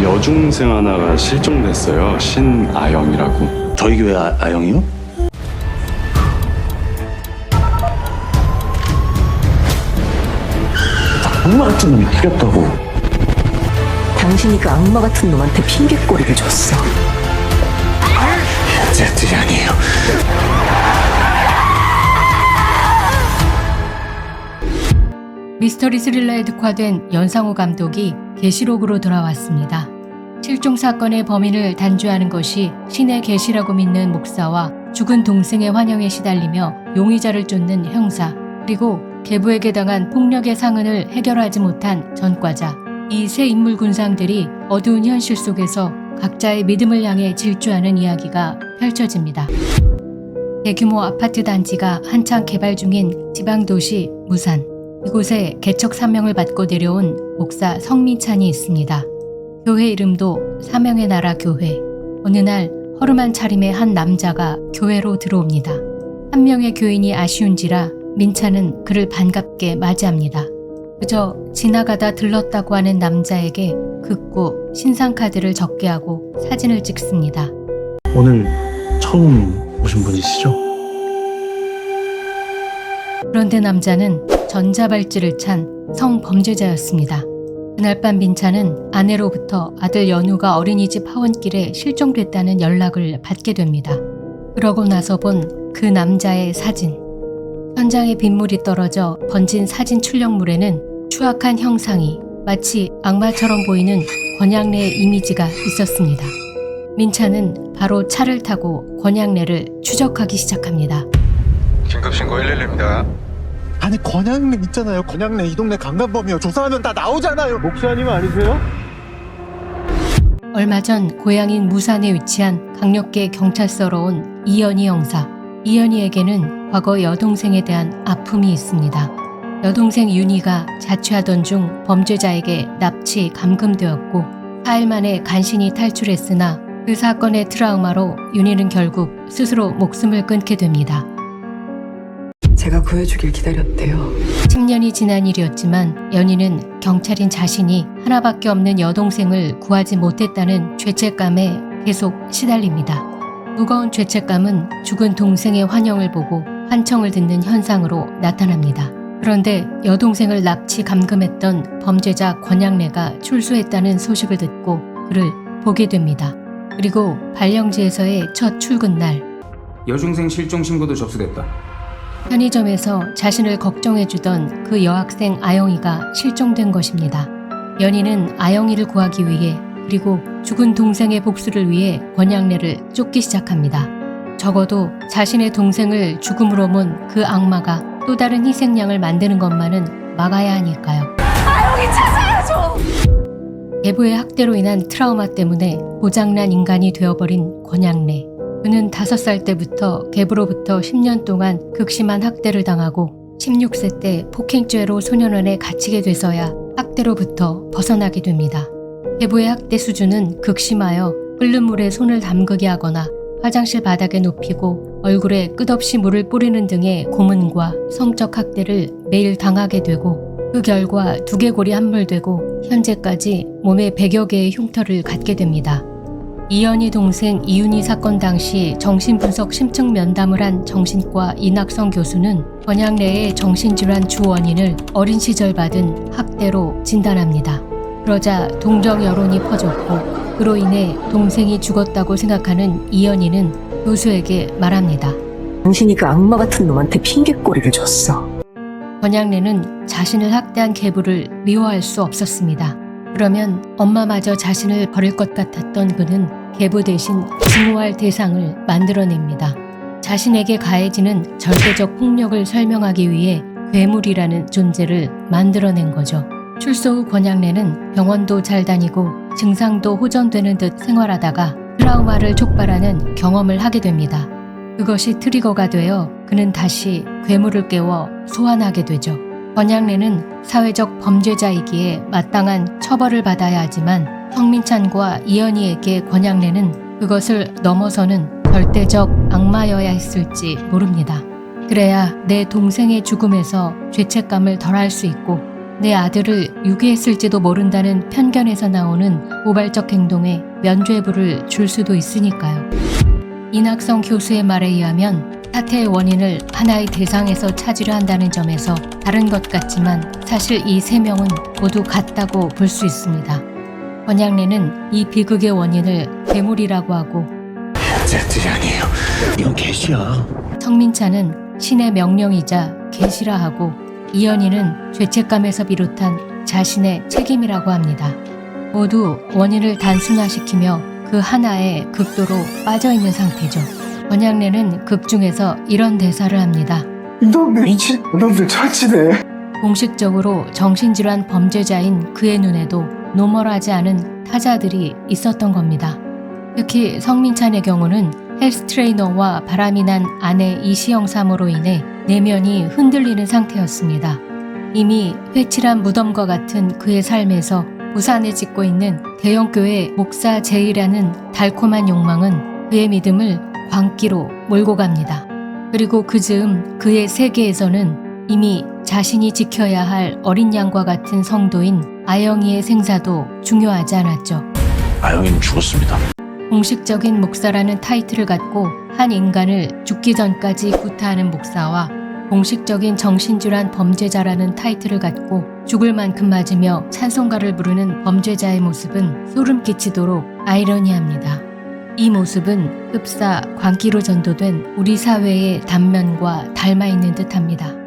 여중생 하나가 실종됐어요. 신아영이라고. 저희 교회 아, 아영이요? 악마 같은 놈이 죽였다고 당신이 그 악마 같은 놈한테 핑계꼬리를 줬어. 제 뜻이 아니에요 미스터리 스릴러에 특화된 연상호 감독이 계시록으로 돌아왔습니다. 실종 사건의 범인을 단죄하는 것이 신의 계시라고 믿는 목사와 죽은 동생의 환영에 시달리며 용의자를 쫓는 형사, 그리고 계부에게 당한 폭력의 상흔을 해결하지 못한 전과자. 이 세 인물 군상들이 어두운 현실 속에서 각자의 믿음을 향해 질주하는 이야기가 펼쳐집니다. 대규모 아파트 단지가 한창 개발 중인 지방도시 무산. 이곳에 개척 사명을 받고 내려온 목사 성민찬이 있습니다. 교회 이름도 사명의 나라 교회. 어느 날 허름한 차림의 한 남자가 교회로 들어옵니다. 한 명의 교인이 아쉬운지라 민찬은 그를 반갑게 맞이합니다. 그저 지나가다 들렀다고 하는 남자에게 긋고 신상카드를 적게 하고 사진을 찍습니다. 오늘 처음 오신 분이시죠? 그런데 남자는 전자발찌를 찬 성범죄자였습니다. 그날 밤 민찬은 아내로부터 아들 연우가 어린이집 하원길에 실종됐다는 연락을 받게 됩니다. 그러고 나서 본 그 남자의 사진. 현장에 빗물이 떨어져 번진 사진 출력물에는 추악한 형상이 마치 악마처럼 보이는 권양래의 이미지가 있었습니다. 민찬은 바로 차를 타고 권양래를 추적하기 시작합니다. 긴급신고 111입니다. 아니 권양래 있잖아요 권양래 이 동네 강간범이요 조사하면 다 나오잖아요 목사님 아니세요? 얼마 전 고향인 무산에 위치한 강력계 경찰서로 온 이연희 형사. 이연희에게는 과거 여동생에 대한 아픔이 있습니다. 여동생 윤희가 자취하던 중 범죄자에게 납치 감금되었고 4일 만에 간신히 탈출했으나 그 사건의 트라우마로 윤희는 결국 스스로 목숨을 끊게 됩니다. 제가 구해주길 기다렸대요. 10년이 지난 일이었지만 연희는 경찰인 자신이 하나밖에 없는 여동생을 구하지 못했다는 죄책감에 계속 시달립니다. 무거운 죄책감은 죽은 동생의 환영을 보고 환청을 듣는 현상으로 나타납니다. 그런데 여동생을 납치 감금했던 범죄자 권양래가 출소했다는 소식을 듣고 그를 보게 됩니다. 그리고 발령지에서의 첫 출근 날 여중생 실종 신고도 접수됐다. 편의점에서 자신을 걱정해주던 그 여학생 아영이가 실종된 것입니다. 연희는 아영이를 구하기 위해 그리고 죽은 동생의 복수를 위해 권양래를 쫓기 시작합니다. 적어도 자신의 동생을 죽음으로 먼그 악마가 또 다른 희생양을 만드는 것만은 막아야 하니까요. 계부의 학대로 인한 트라우마 때문에 고장난 인간이 되어버린 권양래. 그는 5살 때부터 계부로부터 10년 동안 극심한 학대를 당하고 16세 때 폭행죄로 소년원에 갇히게 돼서야 학대로부터 벗어나게 됩니다. 계부의 학대 수준은 극심하여 끓는 물에 손을 담그게 하거나 화장실 바닥에 눕히고 얼굴에 끝없이 물을 뿌리는 등의 고문과 성적 학대를 매일 당하게 되고 그 결과 두개골이 함몰되고 현재까지 몸에 100여 개의 흉터를 갖게 됩니다. 이연희 동생 이윤희 사건 당시 정신분석 심층 면담을 한 정신과 이낙성 교수는 권양래의 정신질환 주 원인을 어린 시절 받은 학대로 진단합니다. 그러자 동정 여론이 퍼졌고 그로 인해 동생이 죽었다고 생각하는 이연희는 교수에게 말합니다. 당신이 그 악마 같은 놈한테 핑계꼬리를 줬어. 권양래는 자신을 학대한 계부를 미워할 수 없었습니다. 그러면 엄마마저 자신을 버릴 것 같았던 그는 계부 대신 증오할 대상을 만들어냅니다. 자신에게 가해지는 절대적 폭력을 설명하기 위해 괴물이라는 존재를 만들어낸 거죠. 출소 후 권양래는 병원도 잘 다니고 증상도 호전되는 듯 생활하다가 트라우마를 촉발하는 경험을 하게 됩니다. 그것이 트리거가 되어 그는 다시 괴물을 깨워 소환하게 되죠. 권양래는 사회적 범죄자이기에 마땅한 처벌을 받아야 하지만 성민찬과 이연희에게 권양래는 그것을 넘어서는 절대적 악마여야 했을지 모릅니다. 그래야 내 동생의 죽음에서 죄책감을 덜할 수 있고 내 아들을 유기했을지도 모른다는 편견에서 나오는 우발적 행동에 면죄부를 줄 수도 있으니까요. 이낙성 교수의 말에 의하면 사태의 원인을 하나의 대상에서 찾으려 한다는 점에서 다른 것 같지만 사실 이 세 명은 모두 같다고 볼 수 있습니다. 권양래는 이 비극의 원인을 괴물이라고 하고 제 뜻이 아니에요. 이건 개시야. 성민찬은 신의 명령이자 계시라 하고 이연희는 죄책감에서 비롯한 자신의 책임이라고 합니다. 모두 원인을 단순화시키며 그 하나에 극도로 빠져 있는 상태죠. 권양래는 극 중에서 이런 대사를 합니다. 이동네 미친 놈들 천치네. 공식적으로 정신질환 범죄자인 그의 눈에도 노멀하지 않은 타자들이 있었던 겁니다. 특히 성민찬의 경우는 헬스 트레이너와 바람이 난 아내 이시영 사모로 인해 내면이 흔들리는 상태였습니다. 이미 회칠한 무덤과 같은 그의 삶에서 부산에 짓고 있는 대형교회 목사 제이라는 달콤한 욕망은 그의 믿음을 광기로 몰고 갑니다. 그리고 그 즈음 그의 세계에서는 이미 자신이 지켜야 할 어린 양과 같은 성도인 아영이의 생사도 중요하지 않았죠. 아영이는 죽었습니다. 공식적인 목사라는 타이틀을 갖고 한 인간을 죽기 전까지 구타하는 목사와 공식적인 정신질환 범죄자라는 타이틀을 갖고 죽을 만큼 맞으며 찬송가를 부르는 범죄자의 모습은 소름 끼치도록 아이러니합니다. 이 모습은 흡사 광기로 전도된 우리 사회의 단면과 닮아 있는 듯합니다.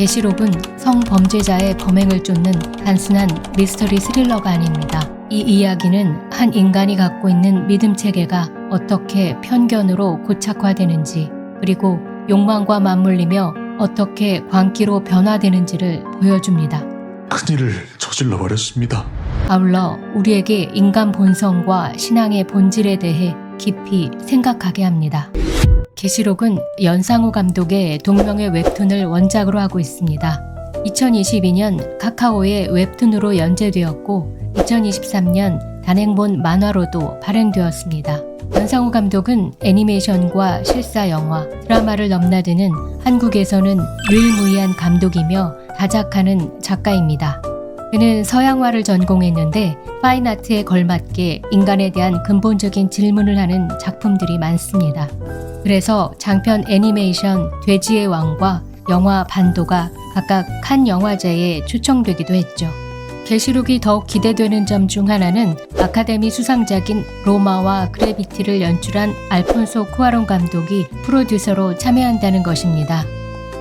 계시록은 성범죄자의 범행을 쫓는 단순한 미스터리 스릴러가 아닙니다. 이 이야기는 한 인간이 갖고 있는 믿음 체계가 어떻게 편견으로 고착화되는지 그리고 욕망과 맞물리며 어떻게 광기로 변화되는지를 보여줍니다. 큰일을 저질러 버렸습니다. 아울러 우리에게 인간 본성과 신앙의 본질에 대해 깊이 생각하게 합니다. 계시록은 연상호 감독의 동명의 웹툰을 원작으로 하고 있습니다. 2022년 카카오의 웹툰으로 연재되었고 2023년 단행본 만화로도 발행되었습니다. 연상호 감독은 애니메이션과 실사 영화, 드라마를 넘나드는 한국에서는 유일무이한 감독이며 다작하는 작가입니다. 그는 서양화를 전공했는데 파인아트에 걸맞게 인간에 대한 근본적인 질문을 하는 작품들이 많습니다. 그래서 장편 애니메이션 돼지의 왕과 영화 반도가 각각 칸 영화제에 초청되기도 했죠. 계시록이 더욱 기대되는 점 중 하나는 아카데미 수상작인 로마와 그래비티를 연출한 알폰소 쿠아론 감독이 프로듀서로 참여한다는 것입니다.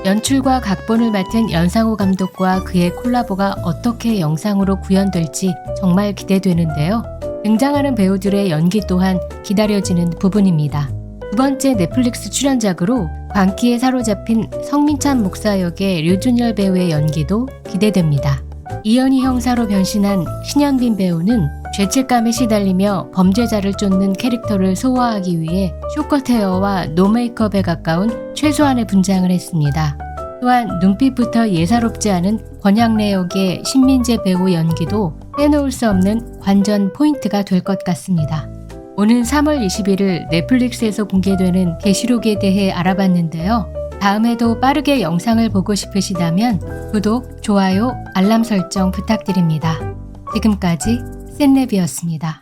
연출과 각본을 맡은 연상호 감독과 그의 콜라보가 어떻게 영상으로 구현될지 정말 기대되는데요. 등장하는 배우들의 연기 또한 기다려지는 부분입니다. 두 번째 넷플릭스 출연작으로 광기에 사로잡힌 성민찬 목사 역의 류준열 배우의 연기도 기대됩니다. 이연희 형사로 변신한 신현빈 배우는 죄책감에 시달리며 범죄자를 쫓는 캐릭터를 소화하기 위해 쇼컷 헤어와 노 메이크업에 가까운 최소한의 분장을 했습니다. 또한 눈빛부터 예사롭지 않은 권양래 역의 신민재 배우 연기도 빼놓을 수 없는 관전 포인트가 될 것 같습니다. 오는 3월 21일 넷플릭스에서 공개되는 게시록에 대해 알아봤는데요. 다음에도 빠르게 영상을 보고 싶으시다면 구독, 좋아요, 알람 설정 부탁드립니다. 지금까지 샌랩이었습니다.